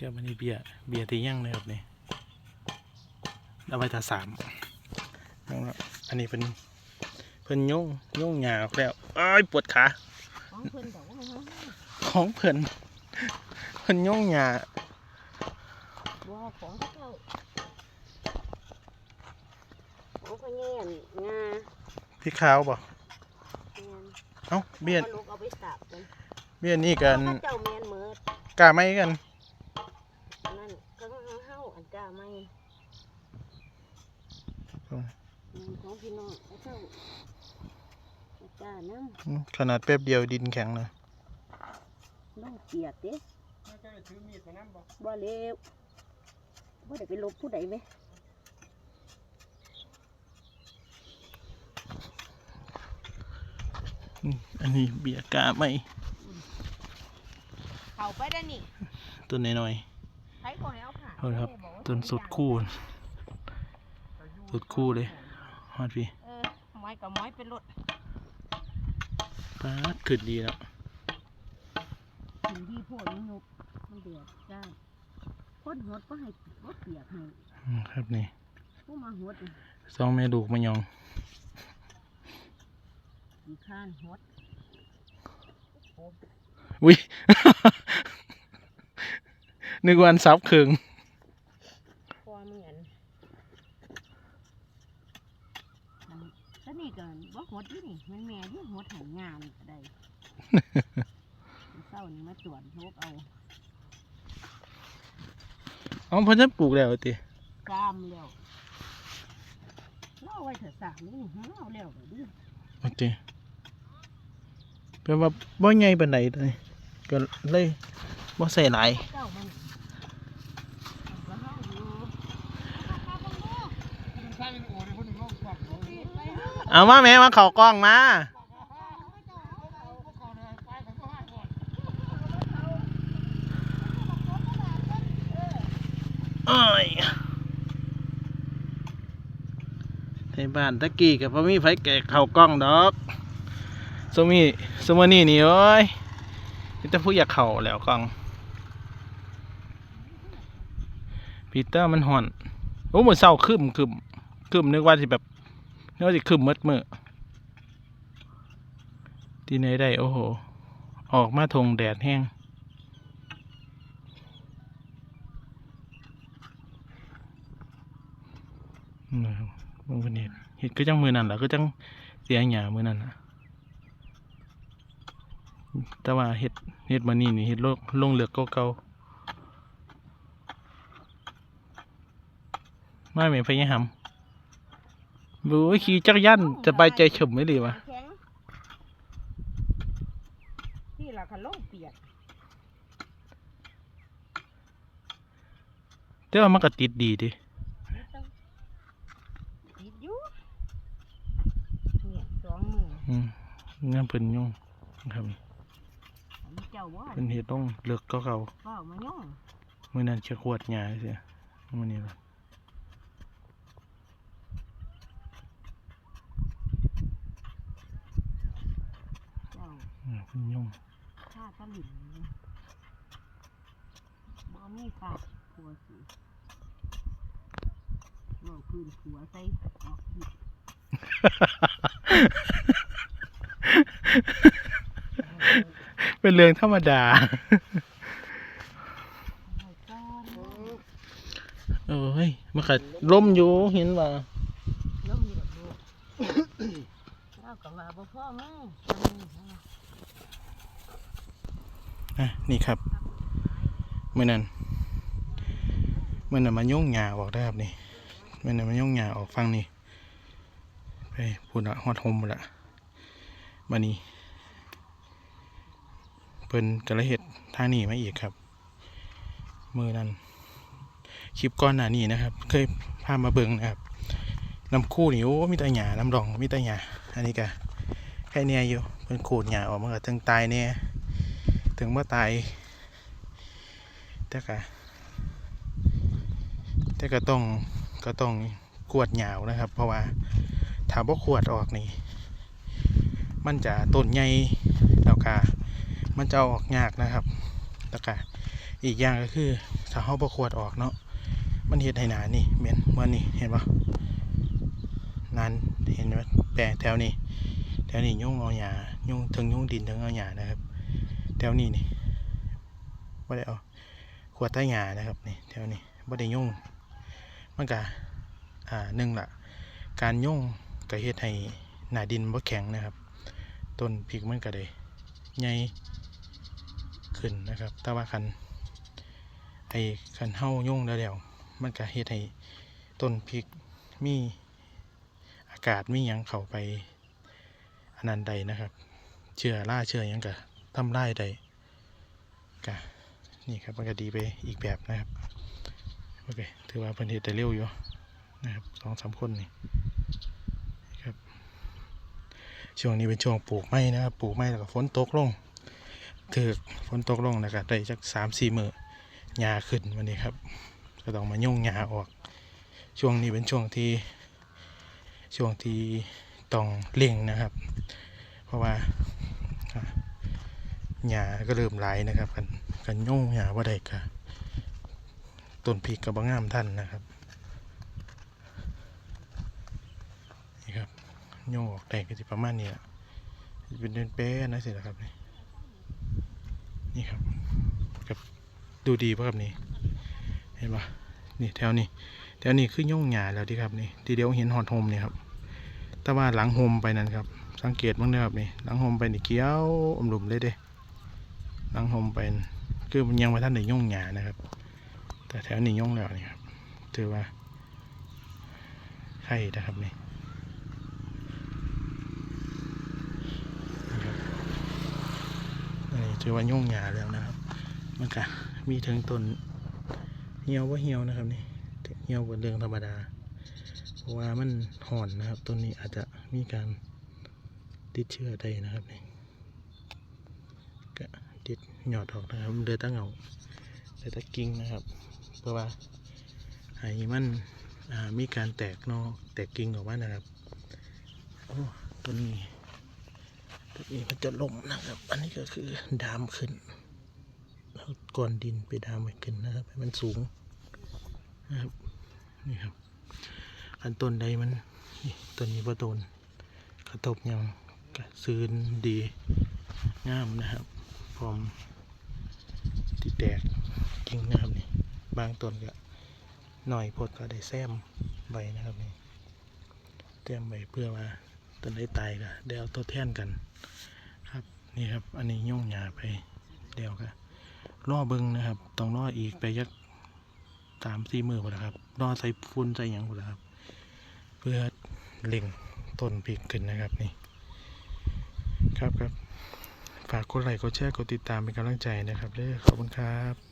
ก้วมันนี่เบียร์เบียร์ที่ย่างเลยครับนี่เอาไว้ทาสามเอาละอันนี้เป็นเพิ่นโยงโยงหยาออกแล้วอ้ายปวดขาของเพิ่นดอกว่าฮะของเพิ่นเพิ่นโยงหยาบ่ของเขาเจ้าของเขาแย่นงาพี่ขาวบ่แม่นเอ้าเบียร์อาลูกเอาไปสาบกันเบียร์นี่กันเขาเจ้าแม่นเมิดกล้าไหมกันนั่นก็เฮาอันกล้าไหมอืม ของพี่น้องเขาเจ้าเขากล้านำอืมขนาดแป๊บเดียวดินแข็งเลยน้องเกียดเด้ไม่ใช่ถือมีดมานั่นบอกบ่เลวบ่ได้ไปลบผู้ใดไหมอืมอันนี้เบียร์กล้าไหมเขาไปได้นี่ต้นน้อยใครก็ให้เอาผ่าๆโทษครับต้นสุดคู่ สุดคู่เลยฮอดพี่เออไม้กับไม้เป็นรถปาดขึ้นดีแล้วถึงที่พวกนี้นุกมันเดือดจ้าคนหดก็ให้รถเปียกให้อืมครับนี่ผู้มาหดน่ะสองแม่ลูกมายองขี้ข้านหดวิ นึกวาอันซับเคือง พอเหมือน แล้วนี่ก็บ่หดอยู่นี่มันแม่ที่หดใหายงานก็ได้ เศร้านี่มาตรวจโรคเอาอ๋อเพิ่นจะปลูกแล้วติกล้ามแล้วเล่าไว้เถอะสามนี่เล่าแล้วก็ดีโอเคแปลว่าบ่ใหญ่ปานใดเลยก็เลยบ่ใส่หลายเจ้ามันมันก็เล่าอยู่คุณใช้เป็นโอ้ยคนหนึ่งเขาฝักโอ้ย เอามาแม่มาเข้ากล้องมาเลยไปผมก็ให้ก่อนเอ้ยในบ้านตะกี้ก็บ่มีไผแก่เข้ากล้องดอกสมีสมอนี้นี่โอ้ยมีแต่ผู้อยากเข้าแล้วกล้องปีเตอร์มันห่อนโอ้หมื้อเช้าครึมครึมครึมนึกว่าสิแบบ นึกว่าสิครึมหมดมื้อที่ไหนได้ โอ้โห ออกมาทงแดดแห้งนะครับเบิ่งเพิ่นเฮ็ดเฮ็ดก็จังมือนั่นแหละก็จังเสียหญ้ามือนั่นนะแต่ว่าเฮ็ดเฮ็ดมานี่นี่เฮ็ดโลงลงเหลือกเก่าๆมาแม่พยายาม บูยขี่จักรยานสบายใจเฉมไม่ดีวะแข็งที่ละคันลงเปียกแต่ว่ามันก็ติดดีดินี่ต้องติดอยู่เนี่ยสองมืออืมงานเพิ่นยุ่งครับอันนี้เจ้าว่าเพิ่นเฮ็ดลงเหลือกเก่าเฝ้ามาย่องๆมื้อนั้นจะขวดหญ้าเสียมื้อนี้ล่ะ เจ้า อืมเพิ่นยุ่งข้าตะหลินนี่บ่มีฝากผัวสิว่าพื้นผัวใส่ออกผิดเป็นเรื่องธรรมดาไว้ก่อนเอ้ยมันก็ล่มอยู่เห็นว่าแล้วมีดอกบัวเราก็ว่าบ่พ่อมึงทำ นี่ฮะนี่ครับเมื่อนั้นเมื่อนั้นมาโยงหญ้าออกได้ครับนี่เมื่อนั้นมาโยงหญ้าออกฟังนี่ไปพูดละฮอดโฮมหมละมานี้เพิ่นกระเฮ็ดท่านี่มาอีกครับ มือนั้นคลิปก้อนหน้านี้นะครับ เคยพามาเบิ่งนะครับลำคู่นี่โอ้มีแต่หญ้าลำรองมีแต่หญ้าอันนี้ก็แค่เนี้ยอยู่เพิ่นขูดหญ้าออกมันก็ถึงตายเนี่ย ถึงว่าตายแต่ก็แต่ก็ต้องก็ต้องกวดหยาวนะครับ เพราะว่าถ้าบ่ขวดออกนี่ มันจะต้นใหญ่แล้วก็มันจะออกยากนะครับแล้วก็อีกอย่างก็คือถ้าเฮาบ่ขวดออกเนาะมันเฮ็ดให้หนานี่แม่นเมื่อนี่เห็นปะนานเห็นไหมแปลงแถวนี้แถวนี้ยุ่งเอาหญ้ายุ่งถึงยุ่งดินถึงเอาหญ้านะครับ แถวนี้นี่บ่ได้เอาขวดใต้หญ้านะครับนี่แถวนี้บ่ได้ย่งมันก็อ่าหนึ่งละการย่งก็เฮ็ดให้หน้าดินบ่แข็งนะครับ ต้นพริกมันก็ได้ใหญ่ขึ้นนะครับ แต่ว่าคันไอ้คันเฮาย่งแล้วแล้วมันก็เฮ็ดให้ต้นพริกมีอากาศมีหยังเข้าไปอันนั้นใดนะครับ เชื้อราเชื้อหยังก็ ทำลายได้ก็นี่ครับมันก็ดีไปอีกแบบนะครับโอเคถือว่าเพิ่นเฮ็ดได้เร็วอยู่นะครับสองสามคนนี่ครับช่วงนี้เป็นช่วงปลูกไม้นะครับปลูกไม้แล้วก็ฝนตกลงถือฝนตกลงแล้วก็ได้จักสามสี่มือหญ้าขึ้นวันนี้ครับ ก็ต้องมาย่งหญ้าออก ช่วงนี้เป็นช่วงที่ช่วงที่ต้องเร่งนะครับ เพราะว่า หญ้าก็เริ่มไหลนะครับกันกันยุ่งหญ้าว่าได้ก็ต้นพริกกับบางงามท่านนะครับนี่ครับโย่งออกได้ก็จะประมาณนี้แหละเป็นเป็นเป๊ะนะสินะครับนี่นี่ครับกับดูดีป่ะครับนี่เห็นปะนี่แถวนี้แถวนี้คือโย่งหญ้าแล้วทีครับนี่ทีเดียวเห็นหอดโฮมนี่ครับแต่ว่าหลังโฮมไปนั่นครับสังเกตบ้างนะครับนี่หลังโฮมไปนี่เกี้ยวอมหลุมเลยเด้ ลังโฮมไปนี่คือมันยังไม่ทันได้ยุ่งหญ้านะครับ แต่แถวนี้ย่งแล้วนี่ครับถือว่าใช่นะครับนี่นี่ถือว่ายุ่งหญ้าแล้วนะครับ มันก็มีถึงต้นเหี่ยวว่าเหี่ยวนะครับนี่เหี่ยวกว่าเรื่องธรรมดาเพราะว่ามันห่อนนะครับต้นนี้อาจจะมีการติดเชื้อได้นะครับนี่ หยอดออกนะครับเดือตั้งเหงาเดือตะกิ่งนะครับ เพื่อว่าให้มันมีการแตกนอกแตกกิ่งออกมานะครับโอ้ต้นนี้ต้นนี้มันจะล่มนะครับ อันนี้ก็คือดามขึ้นเอาก้อนดินไปดามไว้ขึ้นนะครับให้มันสูงนะครับนี่ครับอันต้นใดมันต้นนี้ว่าต้นกระตบยังกระซืนดีงามนะครับ พร้อมที่แตกกิ่งนะครับนี่บางต้นก็หน่อยพดก็ได้แซมใบนะครับนี่แซมใบเพื่อว่าต้นได้ตายก็ได้เอาตัวแท่นกัน ครับนี่ครับอันนี้ย่องหยาไปเดียวก็ล่อเบิงนะครับ ต้องล่ออีกไปยักสามสี่มือหมดแล้วครับรอใส่ฟุ้นใส่หยังหมดแล้วครับ เพื่อเล็งต้นพริกขึ้นนะครับนี่ครับครับ ฝากกดไลค์กดแชร์กดติดตามเป็นกำลังใจนะครับเด้อขอบคุณครับ